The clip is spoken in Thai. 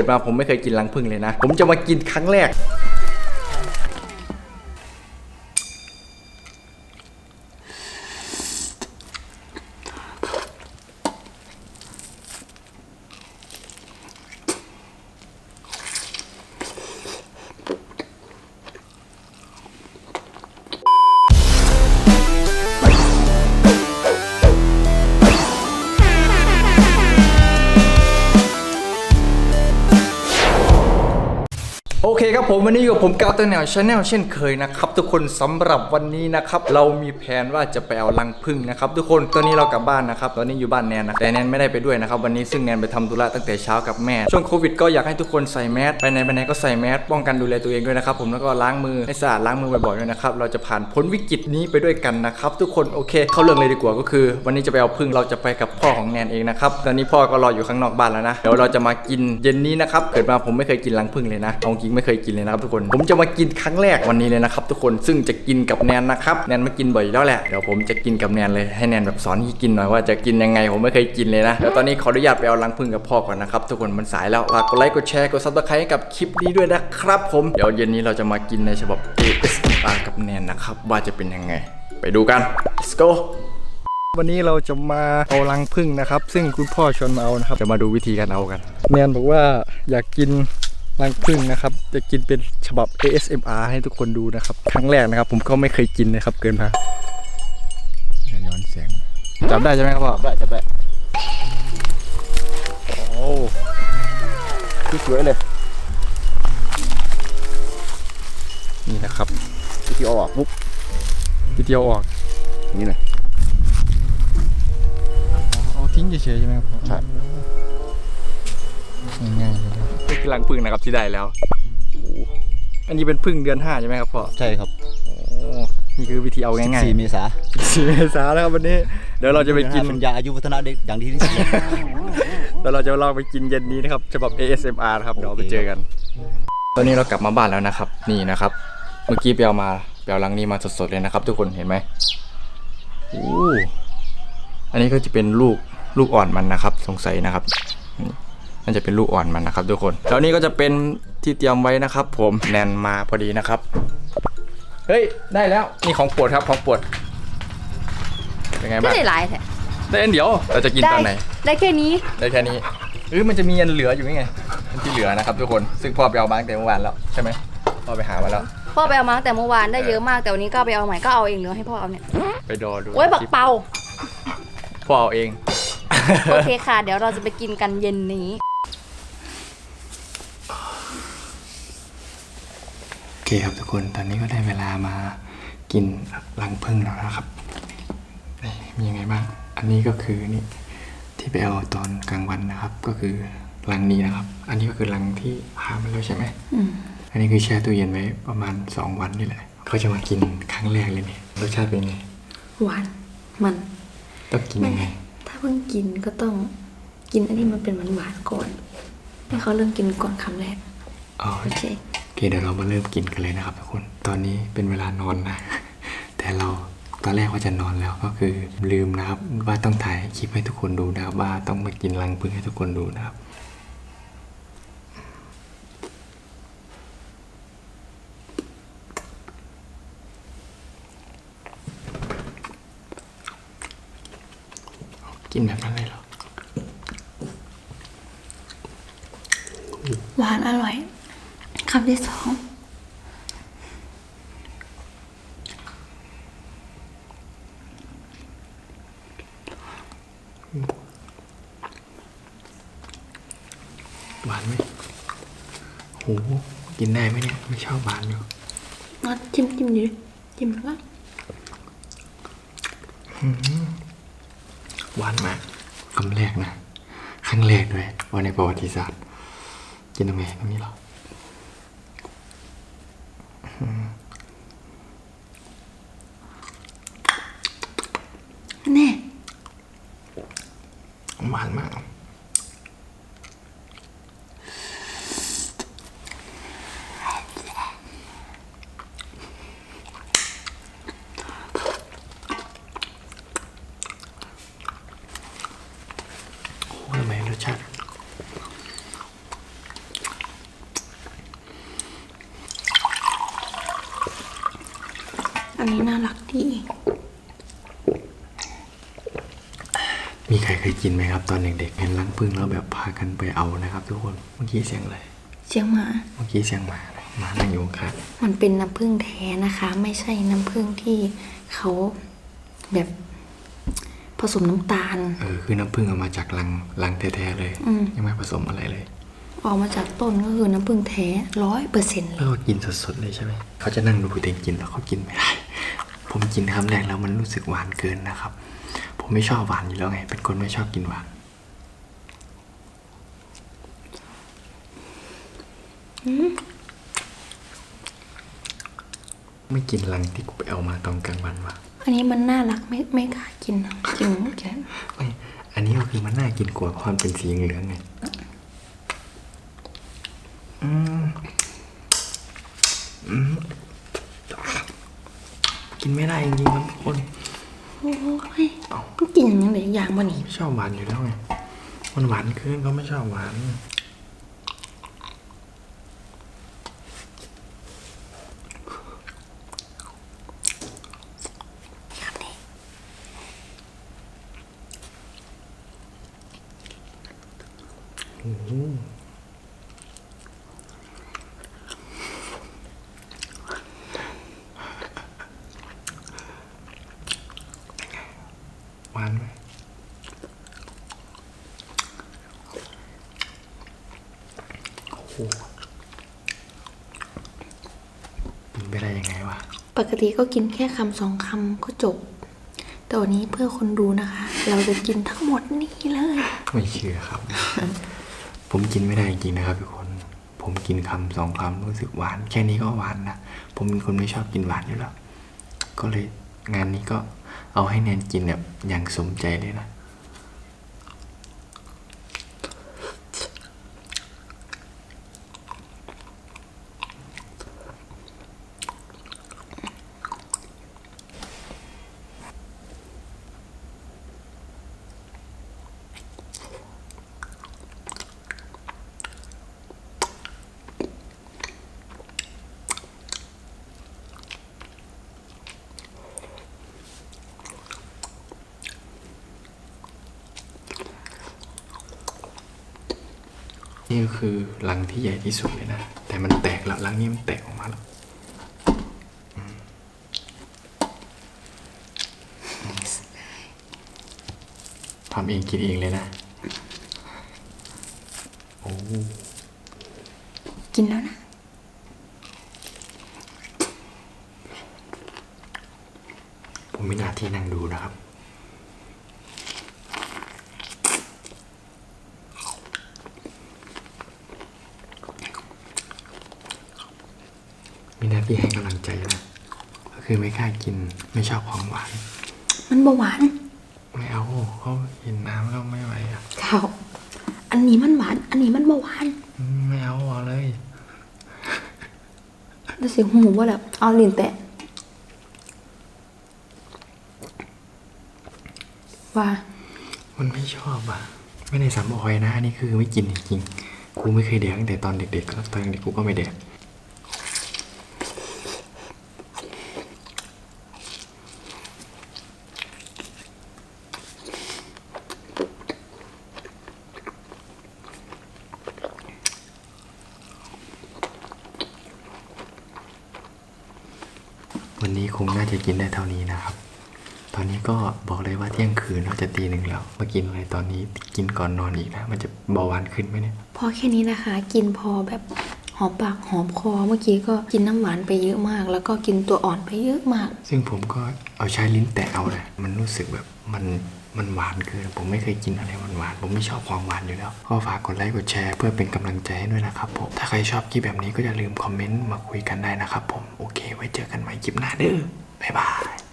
กิดมาผมไม่เคยกินรังผึ้งเลยนะ ผมจะมากินครั้งแรก Ou ผมวันนี้อยู่กับผมกาวตัวแนวชาแนลเช่นเคยนะครับทุกคนสำหรับวันนี้นะครับเรามีแผนว่าจะไปเอารังผึ้งนะครับทุกคนตอนนี้เรากลับบ้านนะครับตอนนี้อยู่บ้านแนนนะแต่แนนไม่ได้ไปด้วยนะครับวันนี้ซึ่งแนนไปทำธุระตั้งแต่เช้ากับแม่ช่วงโควิดก็อยากให้ทุกคนใส่แมสไปไหนไปไหนก็ใส่แมสป้องกันดูแลตัวเองด้วยนะครับผมแล้วก็ล้างมือให้สะอาดล้างมือบ่อยๆด้วยนะครับเราจะผ่านพ้นวิกฤตนี้ไปด้วยกันนะครับทุกคนโอเค เข้าเรื่องเลยดีกว่าก็คือ วันนี้จะไปเอาผึ้งเราจะไปกับพ่อของแนนเองนะครับตอนนี้พ่อก็รออยู่ข้างนอกบ้านแล้วนะเดี๋ยวเราจะมากินเย็นนี้นะครับเกิดมาผมไม่เคยกินรังผึ้งเลยนะเอาจริงไม่เคยกินเลยนะครับทุกคน ผมจะมากินครั้งแรกวันนี้เลยนะครับทุกคน ซึ่งจะกินกับแนนนะครับ แนนมากินบ่อยแล้วแหละ เดี๋ยวผมจะกินกับแนนเลย ให้แนนแบบสอนที่กินหน่อยว่าจะกินยังไง ผมไม่เคยกินเลยนะเดี๋ยวตอนนี้ขออนุญาตไปเอารังผึ้งกับพ่อก่อนนะครับทุกคนมันสายแล้ว ฝากกดไลค์ กดแชร์ กดซับสไครต์ให้กับคลิปนี้ด้วยนะครับ ผม เดี๋ยวเย็นนี้เราจะมากินในฉบับ ASMR กับแนนนะครับว่าจะเป็นยังไง ไปดูกัน let's go วันนี้เราจะมาเอารังผึ้งนะครับ ซึ่งคุณพ่อชวนมาเอานะครับ จะมาดูวิธีการเอากัน แนนบอกว่าอยากกิน รังผึ้งนะครับ จะกินเป็นฉบับ ASMR ให้ทุกคนดูนะครับ ครั้งแรกนะครับ ผมก็ไม่เคยกินนะครับ เกินมาอย่าย้อนเสียงจำได้ใช่ไหมครับพ่อได้จะได้โอ้สวยเลย นี่นะครับที่เอาออกปุ๊บวิธีเอาออกนี่เลยเอาทิ้งเฉยๆใช่ไหมครับพ่อใช่ง่ายๆเลย นี่คือรังผึ้งนะครับที่ได้แล้วอันนี้เป็นผึ้งเดือนห้าใช่ไหมครับพ่อใช่ครับโอ้นี่คือวิธีเอาง่ายๆ14เมษาสี่เมษาแล้วครับวันนี้ เดี๋ยวเราจะไปกิน เป็นยาอายุวัฒนะเด็กอย่างดีที่สุดเลยเดี๋ยวเราจะลองไปกินเย็นนี้นะครับฉบับ ASMR นะครับเดี๋ยวไปเจอกัน ตอนนี้เรากลับมาบ้านแล้วนะครับ นี่นะครับ เมื่อกี้ไปเอามาไปเอาลังนี้มาสดๆเลยนะครับ ทุกคนเห็นไหมอู้อันนี้ก็จะเป็นลูกลูกอ่อนมันนะครับ สงสัยนะครับ นี่น่าจะเป็นลูกอ่อนมันนะครับทุกคน แล้วนี่ก็จะเป็นที่เตรียมไว้นะครับ ผมแนนมาพอดีนะครับ เฮ้ย ได้แล้วนี่ของโปวดครับของโปวดเป็นไงไม่บ้างได้หลายแท้ได้อันเดียวเราจะกินตอนไหน ได้แค่นี้ ได้แค่นี้หรือมันจะมีอันเหลืออยู่นี่ไงอันที่เหลือนะครับทุกคน ซึ่งพ่อไปเอามาตั้งแต่เมื่อวานแล้วใช่ไหมพ่อไปหามาแล้ว พ่อไปเอามาตั้งแต่เมื่อวานได้เยอะมาก แต่วันนี้ก็เอาไปเอาใหม่ก็เอาเองเนื้อะให้พ่อเอาเนี่ย ไปดอดูโอ้ยบักเปาพ่อเอาเอง โอเคค่ะ เดี๋ยวเราจะไปกินกันเย็นนี้ โอเคครับทุกคนตอนนี้ก็ได้เวลามากินรังผึ้งแล้วนะครับนี่มียังไงบ้าง อันนี้ก็คือนี่ที่ไปเอาตอนกลางวันนะครับ ก็คือรังนี้นะครับ อันนี้ก็คือรังที่หามาแล้วใช่ไหมอันนี้คือแช่ตู้เย็นไว้ประมาณสองวันนี่แหละเขาจะมากินครั้งแรกเลยเนี่ยรสชาติเป็นไงหวานมันต้องกินยังไงถ้าเพิ่งกินก็ต้องกินอันนี้มันเป็นหวานหวานๆก่อนให้เขาเริ่มกินก่อนคำแรกอ๋อโอเคโอเคเดี๋ยวเรามาเริ่มกินกันเลยนะครับทุกคน ตอนนี้เป็นเวลานอนนะ แต่เราตอนแรกว่าจะนอนแล้วก็คือลืมนะครับ ว่าต้องถ่ายคลิปให้ทุกคนดูนะครับ ว่าต้องมากินรังพึ่งให้ทุกคนดูนะครับกินแบบนั้นเลยเหรอ หวานอร่อย คำที่สองหวานไหมโหกินได้ไหมเนี่ย ไม่ชอบหวานอยู่น็อตจิ้มจิ้มดิจิ้มแล้วก็หวานมากคำแรกนะ ครั้งแรกด้วยว่าในประวัติศาสตร์ กินตรงไหนตรงนี้เหรออืม แน่หวานมาก โอ้ทำไมรสชาติ อันนี้น่ารักดี มีใครเคยกินไหมครับ ตอนเด็กๆเห็นรังผึ้งแล้วแบบพากันไปเอานะครับ ทุกคนเมื่อกี้เสียงอะไรเชียงหมาเมื่อกี้เสียงหมานะหมานั่งอยู่ข้างมันเป็นน้ำผึ้งแท้นะคะ ไม่ใช่น้ำผึ้งที่เขาแบบผสมน้ำตาล เออคือน้ำผึ้งเอามาจากรังรังแท้ๆเลยอืม ยังไม่ผสมอะไรเลยออกมาจากต้นก็คือน้ำผึ้งแท้ร้อยเปอร์เซ็นต์เลแล้วยก็กินสดๆเลยใช่ไหมเขาจะนั่งดูตัวเองกินแล้วเขากินไม่ได้ ผมกินคำแรกแล้วมันรู้สึกหวานเกินนะครับ ผมไม่ชอบหวานอยู่แล้วไง เป็นคนไม่ชอบกินหวาน ไม่กินรังที่กูไปเอามาตอนกลางวันวะอันนี้มันน่ารักไม่ไม่กล้ากินอะกินแกไม่อันนี้ก็คือมันน่ากินกว่าความเป็นสีเหลืองไงอืมอืมกิน ไม่ได้จริงๆครับทุกคนโอ้ยมันกินอย่างไรอย่างบ่นี่ไม่ชอบหวานอยู่แล้วไงมันหวานเกินเขาไม่ชอบหวานครับนี่ หวานไหมโอ้โห กินไปได้ยังไงวะ ปกติก็กินแค่คำสองคำก็จบ แต่วันนี้เพื่อคนดูนะคะ เราจะกินทั้งหมดนี่เลย ไม่เชื่อครับ ผมกินไม่ได้จริงๆนะครับทุกคน ผมกินคำสองคำรู้สึกหวาน แค่นี้ก็หวานนะ ผมเป็นคนไม่ชอบกินหวานอยู่แล้ว ก็เลยงานนี้ก็เอาให้แนนกินแบบอย่างสมใจเลยนะ นี่ก็คือรังที่ใหญ่ที่สุดเลยนะ แต่มันแตกแล้วรังนี้มันแตกออกมาแล้วอืมทำเองกินเองเลยนะ โอ้กินแล้วนะ ผมมีหน้าที่นั่งดูนะครับ มีหน้าที่ให้กำลังใจนะ ก็คือไม่กล้ากินไม่ชอบของหวาน มันเบาหวาน ไม่เอาเขาเห็นน้ำแล้วไม่ไหวอะข้าวอันนี้มันหวาน อันนี้มันเบาหวานอืมไม่เอาเอาเลย แต่เสียงหูว่าแบบเอาลิ้นแตะว่ามันไม่ชอบอะ ไม่ได้สำออยนะอันนี้คือไม่กินจริงๆกูไม่เคยแดกตั้งแต่ตอนเด็กๆก็ตอนเด็กกูก็ไม่แดก คงน่าจะกินได้เท่านี้นะครับ ตอนนี้ก็บอกเลยว่าเที่ยงคืนเราจะตีหนึ่งแล้วมากินอะไรตอนนี้กินก่อนนอนอีกนะ มันจะเบาหวานขึ้นไหมเนี่ย พอแค่นี้นะคะ กินพอแบบหอมปากหอมคอเมื่อกี้ก็กินน้ำหวานไปเยอะมาก แล้วก็กินตัวอ่อนไปเยอะมาก ซึ่งผมก็เอาใช้ลิ้นแตะเอาแหละมันรู้สึกแบบมัน มันหวานเกินผมไม่เคยกินอะไรหวานๆผมไม่ชอบความหวานอยู่แล้วก็ฝากกดไลค์กดแชร์เพื่อเป็นกำลังใจให้ด้วยนะครับผมถ้าใครชอบคลิปแบบนี้ก็อย่าลืมคอมเมนต์มาคุยกันได้นะครับผมโอเค ไว้เจอกันใหม่คลิปหน้าเด้อบ๊ายบาย